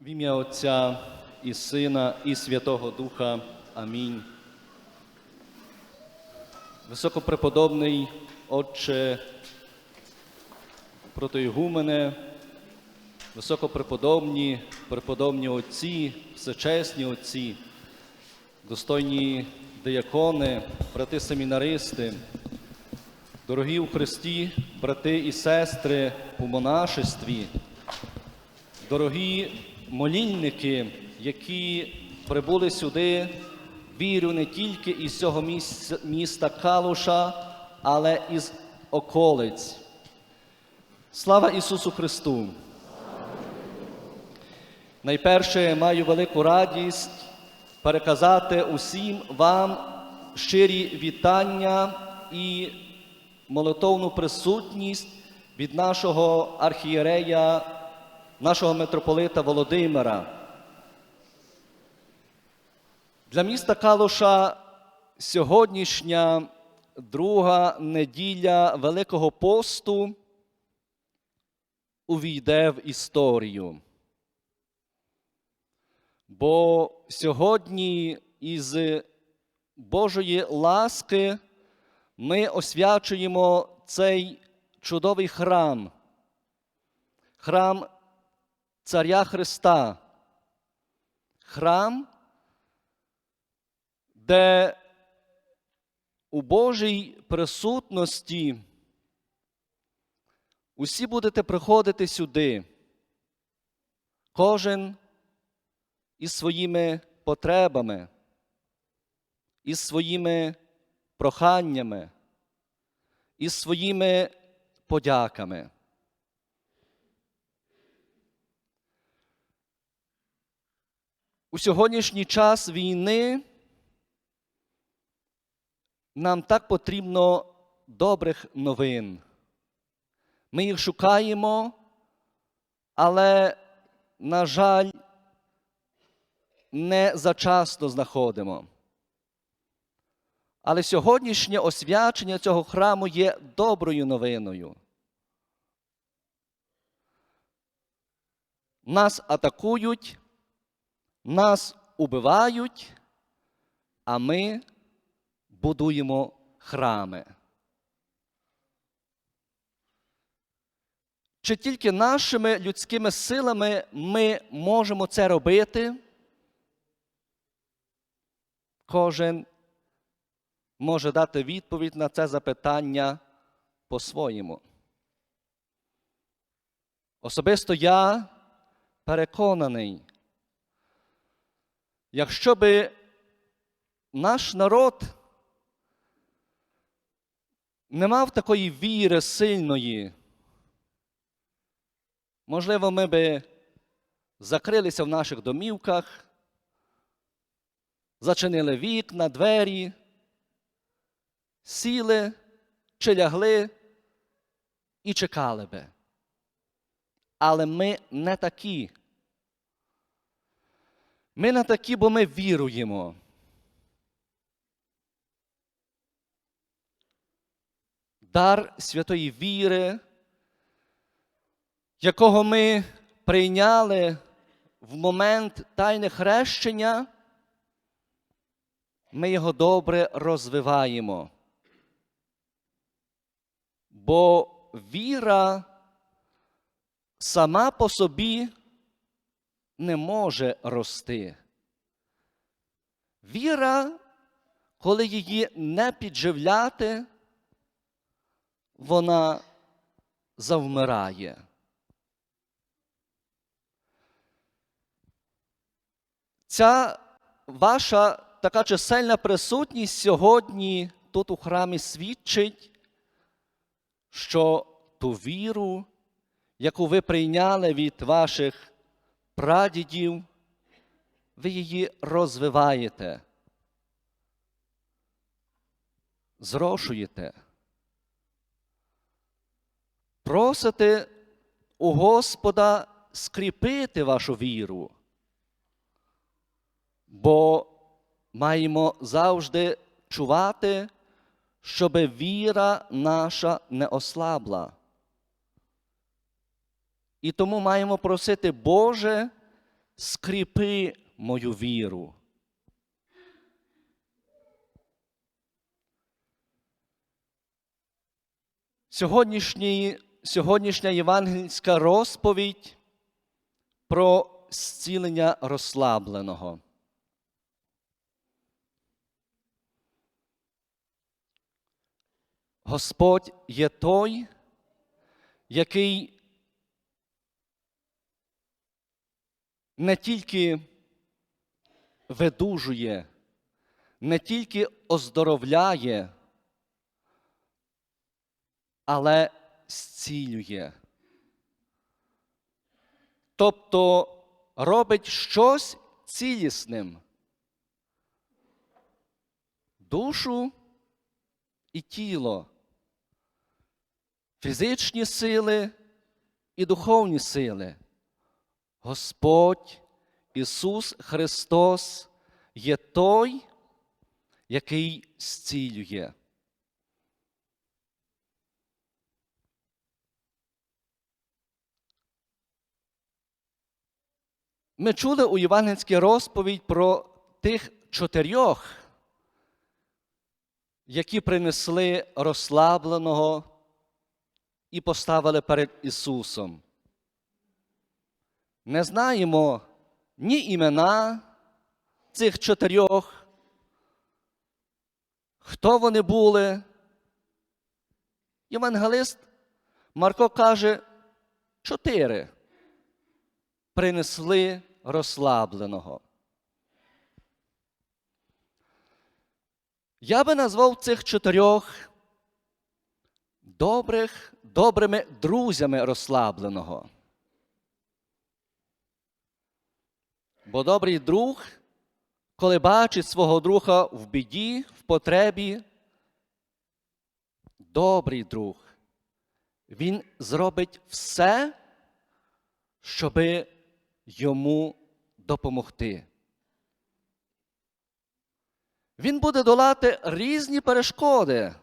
В ім'я Отця і Сина, і Святого Духа. Амінь. Високопреподобний Отче протоігумене, високопреподобні, преподобні отці, всечесні отці, достойні диякони, брати семінаристи, дорогі у Христі, брати і сестри у монашестві, Дорогі молільники, які прибули сюди, вірю не тільки із цього міста Калуша, але із околиць. Слава Ісусу Христу! Найперше маю велику радість переказати усім вам щирі вітання і молитовну присутність від нашого архієрея нашого митрополита Володимира. Для міста Калуша сьогоднішня друга неділя Великого посту увійде в історію. Бо сьогодні із Божої ласки ми освячуємо цей чудовий храм, храм Царя Христа, храм, де у Божій присутності усі будете приходити сюди, кожен із своїми потребами, із своїми проханнями, із своїми подяками. У сьогоднішній час війни нам так потрібно добрих новин. Ми їх шукаємо, але, на жаль, не зачасно знаходимо. Але сьогоднішнє освячення цього храму є доброю новиною. Нас атакують, нас убивають, а ми будуємо храми. Чи тільки нашими людськими силами ми можемо це робити? Кожен може дати відповідь на це запитання по-своєму. Особисто я переконаний, якщо би наш народ не мав такої віри сильної, можливо, ми би закрилися в наших домівках, зачинили вікна, двері, сіли чи лягли і чекали би. Але ми не такі. Ми не такі, бо ми віруємо. Дар святої віри, якого ми прийняли в момент тайне хрещення, ми його добре розвиваємо. Бо віра сама по собі не може рости. Віра, коли її не підживляти, вона завмирає. Ця ваша така чисельна присутність сьогодні тут у храмі свідчить, що ту віру, яку ви прийняли від ваших прадідів, ви її розвиваєте, зрошуєте. Просите у Господа скріпити вашу віру, бо маємо завжди чувати, щоб віра наша не ослабла. І тому маємо просити Боже скріпи мою віру. Сьогоднішня євангельська розповідь про зцілення розслабленого. Господь є той, який не тільки видужує, не тільки оздоровляє, але зцілює. Тобто робить щось цілісним. Душу і тіло, фізичні сили і духовні сили. Господь Ісус Христос є той, який зцілює. Ми чули у Євангельській розповідь про тих чотирьох, які принесли розслабленого і поставили перед Ісусом. Не знаємо ні імена цих чотирьох, хто вони були. Євангелист Марко каже, чотири принесли розслабленого. Я би назвав цих чотирьох добрих, добрими друзями розслабленого. Бо добрий друг, коли бачить свого друга в біді, в потребі, добрий друг, він зробить все, щоби йому допомогти. Він буде долати різні перешкоди.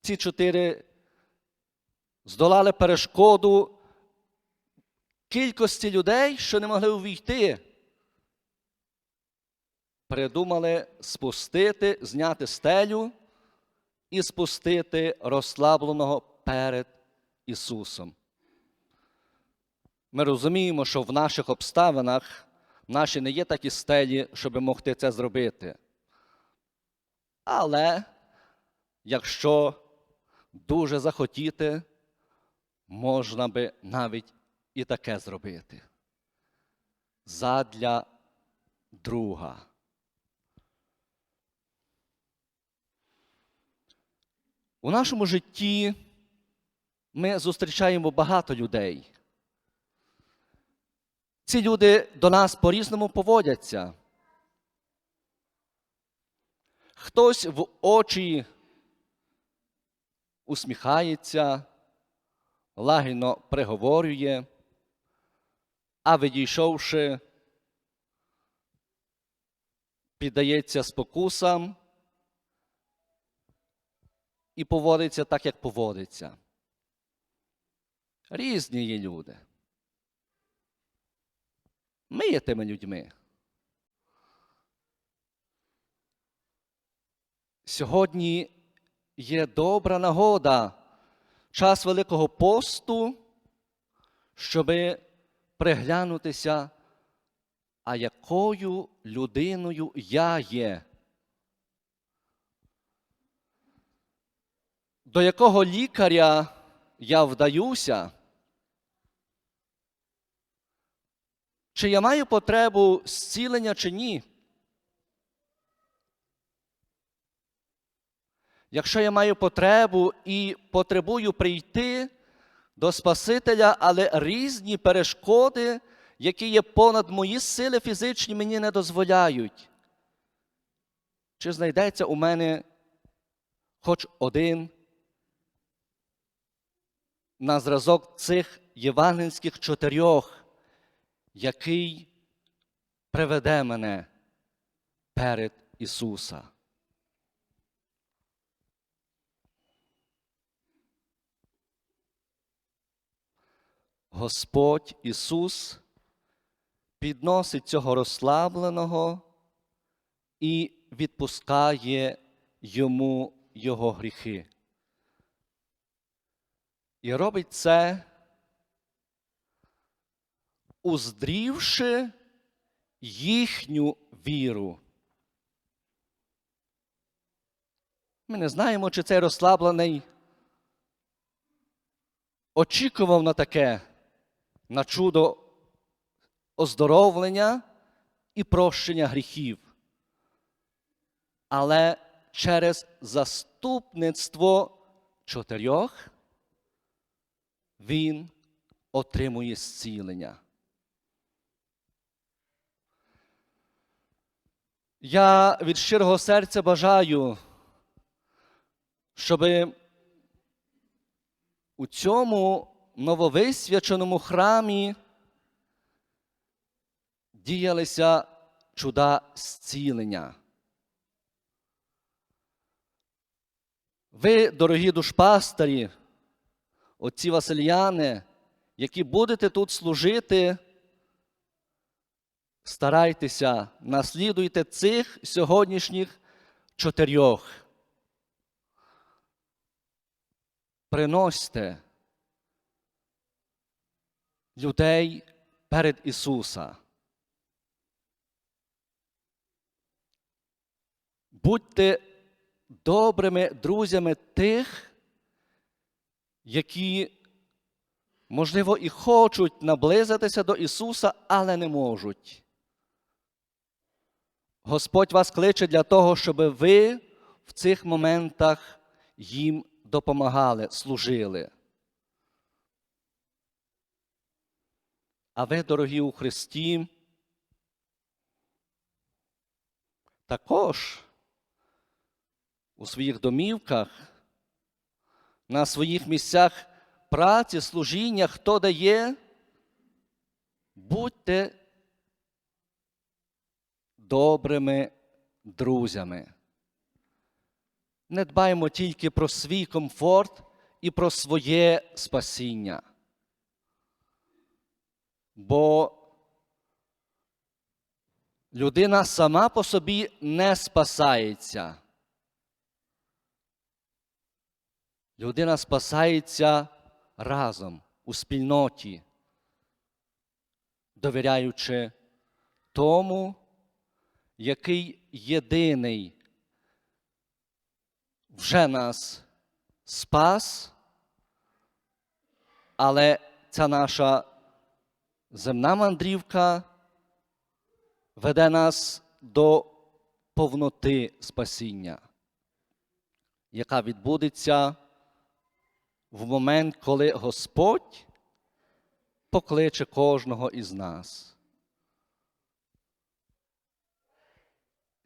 Ці чотири здолали перешкоду кількості людей, що не могли увійти. Придумали спустити, зняти стелю і спустити розслабленого перед Ісусом. Ми розуміємо, що в наших обставинах наші не є такі стелі, щоб могти це зробити. Але якщо дуже захотіти, можна би навіть і таке зробити. Задля друга. У нашому житті ми зустрічаємо багато людей. Ці люди до нас по-різному поводяться. Хтось в очі усміхається, лагідно приговорює, а відійшовши, піддається спокусам і поводиться так, як поводиться. Різні є люди. Ми є тими людьми. Сьогодні є добра нагода, час Великого посту, щоби приглянутися, а якою людиною я є. До якого лікаря я вдаюся? Чи я маю потребу зцілення, чи ні? Якщо я маю потребу і потребую прийти до Спасителя, але різні перешкоди, які є понад мої сили фізичні, мені не дозволяють. Чи знайдеться у мене хоч один на зразок цих євангельських чотирьох? який приведе мене перед Ісуса. Господь Ісус підносить цього розслабленого і відпускає йому його гріхи. І робить це, уздрівши їхню віру. Ми не знаємо, чи цей розслаблений очікував на таке, на чудо оздоровлення і прощення гріхів. Але через заступництво чотирьох він отримує зцілення. Я від щирого серця бажаю, щоб у цьому нововисвяченому храмі діялися чуда зцілення. Ви, дорогі душпастарі, отці Васильяни, які будете тут служити, старайтеся, наслідуйте цих сьогоднішніх чотирьох. Приносьте людей перед Ісуса. Будьте добрими друзями тих, які, можливо, і хочуть наблизитися до Ісуса, але не можуть. Господь вас кличе для того, щоб ви в цих моментах їм допомагали, служили. А ви, дорогі у Христі, також у своїх домівках, на своїх місцях праці, служіння, хто дає, будьте добрими друзями. Не дбаємо тільки про свій комфорт і про своє спасіння. Бо людина сама по собі не спасається. Людина спасається разом у спільноті, довіряючи тому, який єдиний вже нас спас, але ця наша земна мандрівка веде нас до повноти спасіння, яка відбудеться в момент, коли Господь покличе кожного із нас.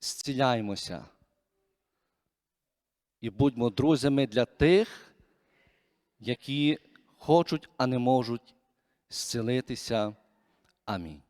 Зціляймося і будьмо друзями для тих, які хочуть, а не можуть зцілитися. Амінь.